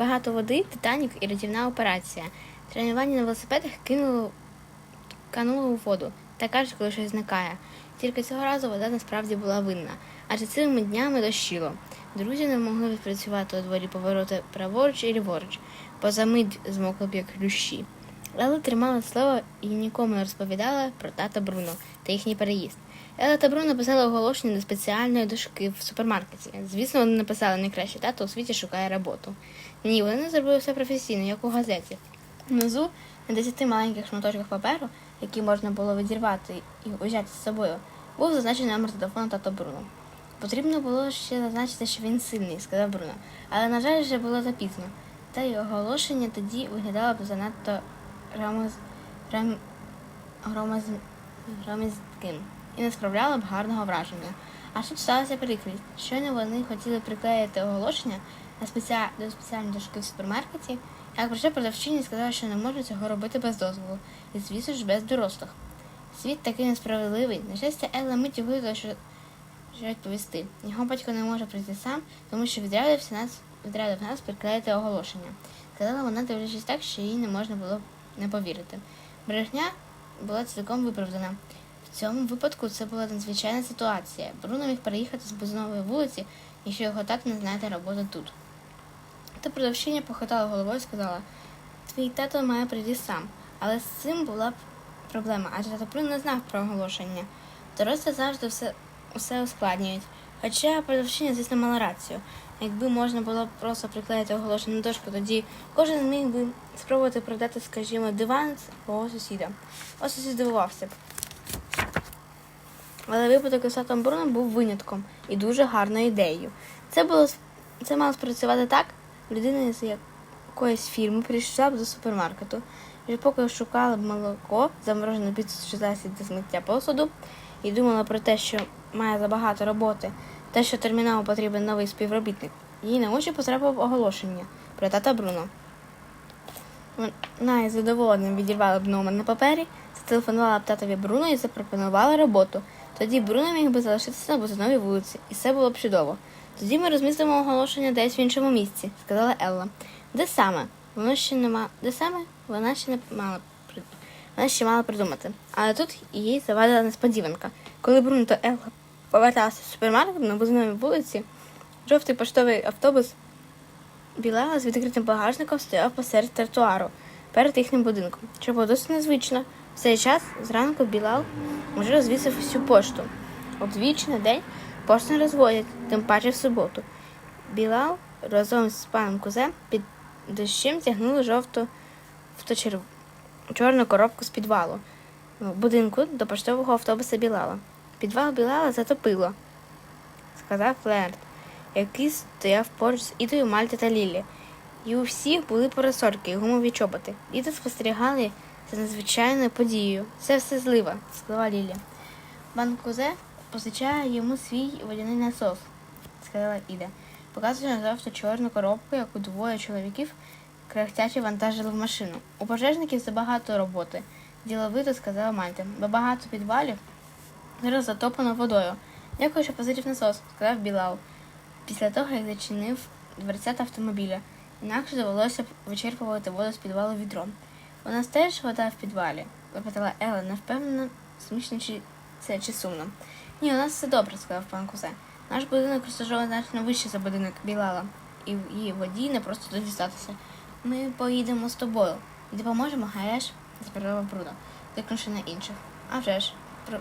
Багато води, Титанік і рятівна операція. Тренування на велосипедах кинуло кануло у воду та кажуть, коли щось зникає. Тільки цього разу вода насправді була винна, адже цілими днями дощило. Друзі не могли відпрацювати у дворі повороти праворуч і ліворуч, поза мить змокли б як хлющі. Елла тримала слово і нікому не розповідала про тата Бруно та їхній переїзд. Елла та Бруно написали оголошення до спеціальної дошки в супермаркеті. Звісно, вони написали найкраще тато у світі шукає роботу. Ні, вони зробили все професійно, як у газеті. Внизу на десяти маленьких шматочках паперу, які можна було відірвати і взяти з собою, був зазначений номер телефону тато Бруно. Потрібно було ще зазначити, що він сильний, сказав Бруно, але, на жаль, вже було запізно. Та й оголошення тоді виглядало б занадто громоз... гром... громоз... громіздким і не справляло б гарного враження. А тут сталася прикрість. Щойно вони хотіли приклеїти оголошення на спеціа... до спеціальної дошки в супермаркеті, як прийшла продавчиня і сказала, що не можуть цього робити без дозволу, і звісно ж без дорослих. Світ такий несправедливий. На щастя, Елла миттю виявила, що що відповісти. Його батько не може прийти сам, тому що відрадився нас, відрадив нас приклеїти оголошення. Сказала вона, дивлячись так, що їй не можна було не повірити. Брехня була цілком виправдана. В цьому випадку це була надзвичайна ситуація. Бруно міг переїхати з бузинової вулиці, якщо його так не знайде робота тут. Та продавчиня похитала головою і сказала: Твій тато має прийти сам. Але з цим була проблема, адже тато Брун не знав про оголошення. Дорослі завжди все, усе ускладнюють. Хоча продавчиня, звісно, мала рацію. Якби можна було просто приклеїти оголошення на дошку, тоді кожен міг би спробувати продати, скажімо, диван свого сусіда. Ось сусід здивувався б. Але випадок із татом Бруном був винятком і дуже гарною ідеєю. Це було це мало спрацювати так. Людина з якоїсь фірми прийшла б до супермаркету, вже поки шукала б молоко, заморожене під засіб для змиття посуду, і думала про те, що має забагато роботи, те, що терміново потрібен новий співробітник. Їй на очі потрапив оголошення про тата Бруно. Вона із задоволенням відірвала б номер на папері, зателефонувала б татові Бруно і запропонувала роботу. Тоді Бруно міг би залишитися на бузиновій вулиці, і все було б чудово. Тоді ми розмістимо оголошення десь в іншому місці, сказала Елла. Де саме? Воно ще не ма... Де саме? Вона ще не мала вона ще мала придумати. Але тут їй завадила несподіванка. Коли Бруно та Елла поверталися з супермаркету на бузиновій вулиці, жовтий поштовий автобус Білала з відкритим багажником стояв посеред тротуару перед їхнім будинком, що було досить незвично. В цей час зранку Білал вже розвісив усю пошту. Удвічі на день пошту не розводять, тим паче в суботу. Білал разом з паном Кузе під дощем тягнули жовту авточерв... чорну коробку з підвалу в будинку до поштового автобуса Білала. Підвал Білала затопило, сказав Флерт який стояв поруч з Ідою, Мальти та Лілі. І у всіх були парасольки і гумові чоботи. Діти спостерігали за надзвичайною подією. Це все злива, сказала Лілі. Пан Кузе позичає йому свій водяний насос, сказала Іда, показуючи на жовту чорну коробку, яку двоє чоловіків кряхтячи вантажили в машину. У пожежників забагато роботи, діловито сказала Мальта, бо багато підвалів зараз затоплено водою. Дякую, що позичив насос, сказав Білал після того, як зачинив дверцята автомобіля. Інакше довелося б вичерпувати воду з підвалу відром. У нас теж вода в підвалі? запитала Елла, не впевнена, смішно чи це чи сумно. Ні, у нас все добре, сказав пан Кузе. Наш будинок розташований значно вище за будинок Білала, і в її воді не просто дістатися. Ми поїдемо з тобою і допоможемо, гаєш? запитала Бруно, дикнувши на інших. А вже ж,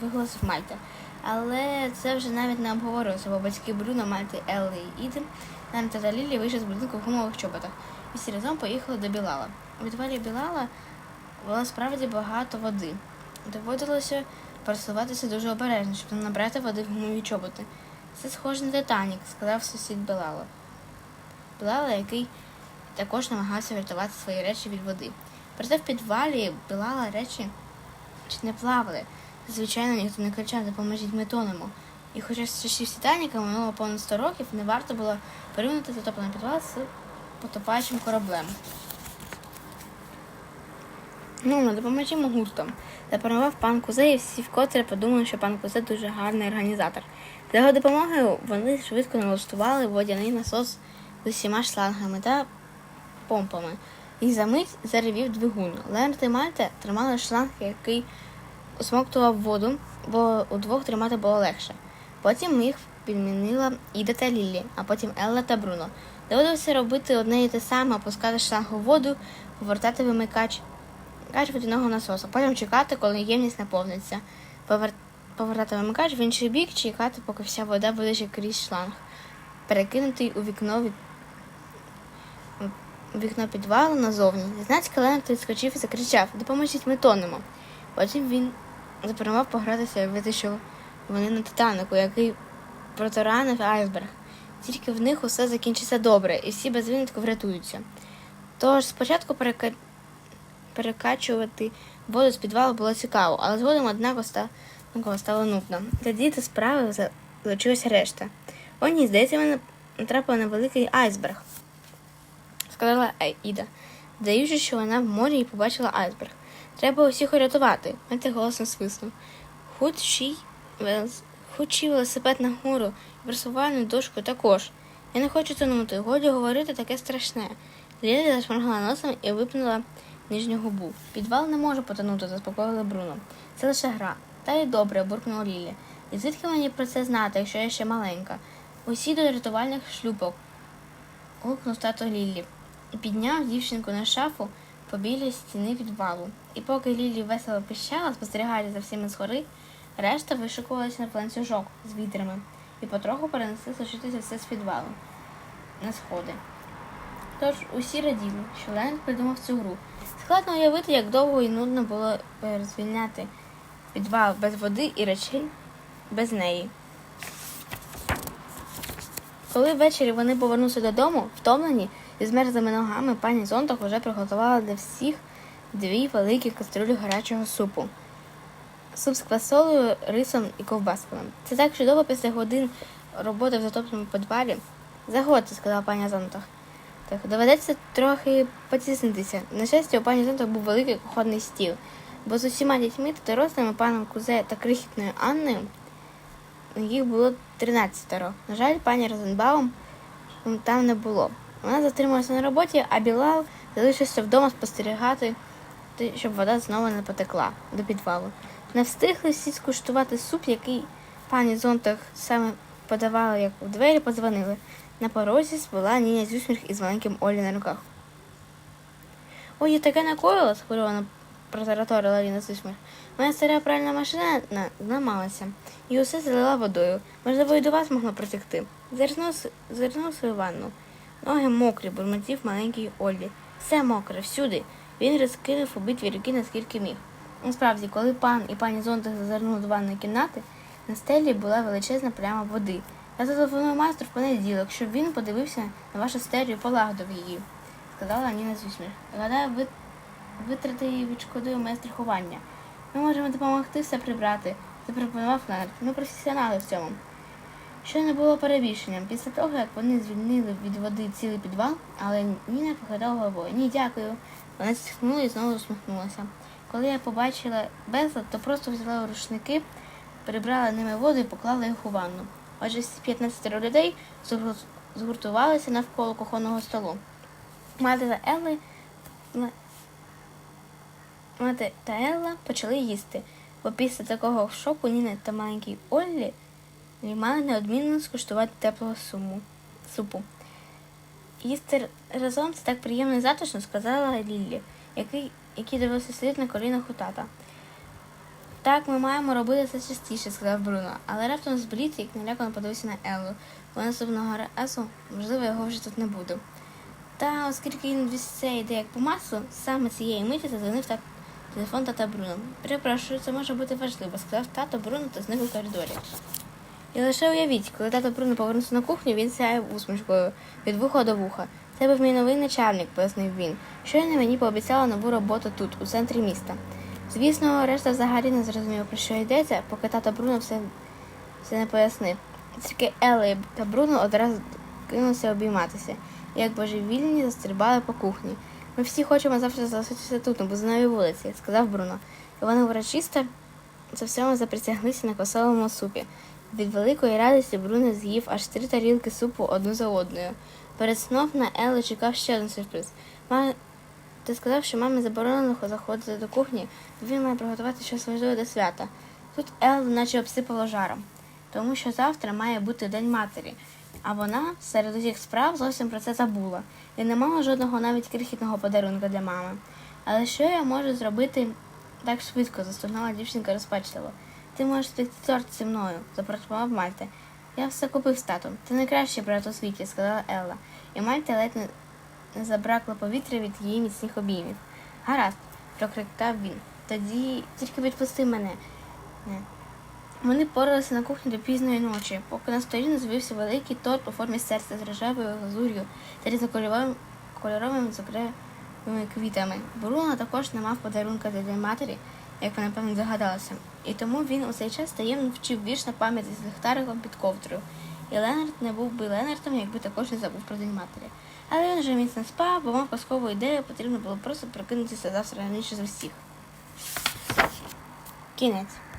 виголосив Мальта. Але це вже навіть не обговорювалося, бо батьки Бруно, Мальти, Елли і Іден, Нанта та Лілі вийшли з будинку в гумових чоботах. І всі разом поїхали до Білала. У відвалі Білала було справді багато води. Доводилося пересуватися дуже обережно, щоб не набрати води в гумові чоботи. Це схоже на Титанік, сказав сусід Білала. Білала, який також намагався врятувати свої речі від води. Проте в підвалі Білала речі чи не плавали. Звичайно, ніхто не кричав, допоможіть ми тонемо. І хоча з часів Титаніка минуло понад 100 років, не варто було порівняти затоплений підвал з потопаючим кораблем. Ну, не допоможімо гуртом. Запропонував пан Кузе, і всі вкотре подумали, що пан Кузе дуже гарний організатор. За його допомогою вони швидко налаштували водяний насос з усіма шлангами та помпами. І за мить заревів двигун. Ленард і Мальта тримали шланг, який усмоктував воду, бо удвох тримати було легше. Потім їх підмінила Іда та Лілі, а потім Елла та Бруно. Доводилося робити одне і те саме, опускати шланг у воду, повертати вимикач кач водяного насосу, потім чекати, коли ємність наповниться, повер... повертати вимикач в інший бік, чекати, поки вся вода виліже крізь шланг, перекинутий у вікно від вікно підвалу назовні. Знацька Ленард відскочив і закричав Допоможіть, ми тонемо. Потім він запропонував погратися і що вони на Титанику, який протаранив айсберг. Тільки в них усе закінчиться добре, і всі без винятку врятуються. Тож спочатку перека... перекачувати воду з підвалу було цікаво, але згодом однаково ста... стало нудно. Для діти справи залишилася решта. О, здається, ми натрапили на великий айсберг, сказала Ей- Іда, здаючи, що вона в морі і побачила айсберг. Треба усіх урятувати, Мати голосно свиснув. Худший, худший велосипед на гору і пресувальну дошку також. Я не хочу тонути, годі говорити таке страшне. Лілі зашморгала носом і випнула нижню губу. Підвал не може потонути, заспокоїла Бруно. Це лише гра. Та й добре, буркнула Лілі. І звідки мені про це знати, якщо я ще маленька? Усі до рятувальних шлюпок. гукнув тато Лілі. Підняв дівчинку на шафу по стіни підвалу. І поки Лілі весело піщала, спостерігаючи за всіми згори, решта вишикувалася на ланцюжок з вітрами і потроху перенесли сушитися все з підвалу на сходи. Тож усі раділи, що Ленд придумав цю гру. Складно уявити, як довго і нудно було звільняти підвал без води і речей без неї. Коли ввечері вони повернулися додому, втомлені і з мерзлими ногами, пані Зонтах уже приготувала для всіх дві великі каструлі гарячого супу. Суп з квасолею, рисом і ковбасками. Це так чудово після годин роботи в затопленому підвалі. Загодьте, сказала пані Зонтах. Так, доведеться трохи потіснитися. На щастя, у пані Зонтах був великий кухонний стіл, бо з усіма дітьми та дорослими паном Кузе та крихітною Анною їх було 13. На жаль, пані Розенбаум там не було. Вона затрималася на роботі, а Білал залишився вдома спостерігати, щоб вода знову не потекла до підвалу. Не встигли всі скуштувати суп, який пані Зонтах саме подавала, як у двері подзвонили. На порозі була Ніня Зюсмірх із маленьким Олі на руках. Ой, я таке накоїла, схвильовано протараторила Ліна Зюсмірх. Моя стара пральна машина на- зламалася і усе залила водою. Можливо, і до вас могло протекти. Зернув, свою ванну. Ноги мокрі, бурмотів маленький Оллі. Все мокре, всюди. Він розкинув обидві руки, наскільки міг. Насправді, коли пан і пані Зонтах зазирнули до ванної кімнати, на стелі була величезна пляма води. Я зателефоную майстру в понеділок, щоб він подивився на вашу стелю і полагодив її, сказала Ніна Зюсмір. Гадаю, ви витрати відшкодує моє страхування. Ми можемо допомогти все прибрати, запропонував Ленард. Ми професіонали в цьому. Що не було перебільшенням. Після того, як вони звільнили від води цілий підвал, але Ніна похитала головою. Ні, дякую. Вона зітхнула і знову усміхнулася. Коли я побачила безлад, то просто взяла рушники, прибрала ними воду і поклала їх у ванну. Отже, 15 людей згуртувалися навколо кухонного столу. Мати та Елли Мати та Елла почали їсти, бо після такого шоку Ніна та маленький Оллі мали неодмінно скуштувати теплого суму, супу. Їсти разом це так приємно і затишно, сказала Ліллі, який, який дивився слід на колінах у тата. Так, ми маємо робити це частіше, сказав Бруно, але раптом збрід, як налякано подивився на Еллу. Бо наступного разу, можливо, його вже тут не буде. Та оскільки він все йде як по маслу, саме цієї миті задзвонив так телефон тата Бруно. Перепрошую, це може бути важливо, сказав тато Бруно та зник у коридорі. І лише уявіть, коли тато Бруно повернувся на кухню, він сяяв усмішкою від вуха до вуха. Це був мій новий начальник, пояснив він. Щойно мені пообіцяла нову роботу тут, у центрі міста. Звісно, решта взагалі не зрозуміла, про що йдеться, поки тато Бруно все, все не пояснив. Тільки Елла та Бруно одразу кинулися обійматися, як божевільні застрибали по кухні. Ми всі хочемо завжди залишитися тут, на бузиновій вулиці, сказав Бруно. І вони урочисто за всьому заприсяглися на косовому супі. Від великої радості Бруно з'їв аж три тарілки супу одну за одною. Перед сном на Елли чекав ще один сюрприз. Ма... Ти сказав, що мамі заборонено заходити до кухні, бо він має приготувати щось важливе до свята. Тут Ел наче обсипало жаром, тому що завтра має бути День матері, а вона серед усіх справ зовсім про це забула і не мала жодного навіть крихітного подарунка для мами. Але що я можу зробити так швидко? застогнала дівчинка розпачливо. Ти можеш спекти торт зі мною, запропонував Мальта. Я все купив з татом. Ти найкращий брат у світі, сказала Елла, і Мальта ледь не, не забракло повітря від її міцних обіймів. Гаразд, прокричав він. Тоді тільки відпусти мене. Не. Вони поралися на кухні до пізної ночі, поки на столі не з'явився великий торт у формі серця з рожевою глазур'ю та різнокольоровим кольоровими цукровими квітами. Бруно також не мав подарунка для матері, як ви напевно догадалися, і тому він у цей час таємно вчив вірш на пам'ять із ліхтариком під ковдрою. І Ленард не був би Ленартом, якби також не забув про День матері. Але він вже міцно спав, бо мав казкову ідею, потрібно було просто прокинутися завтра раніше з усіх. Кінець.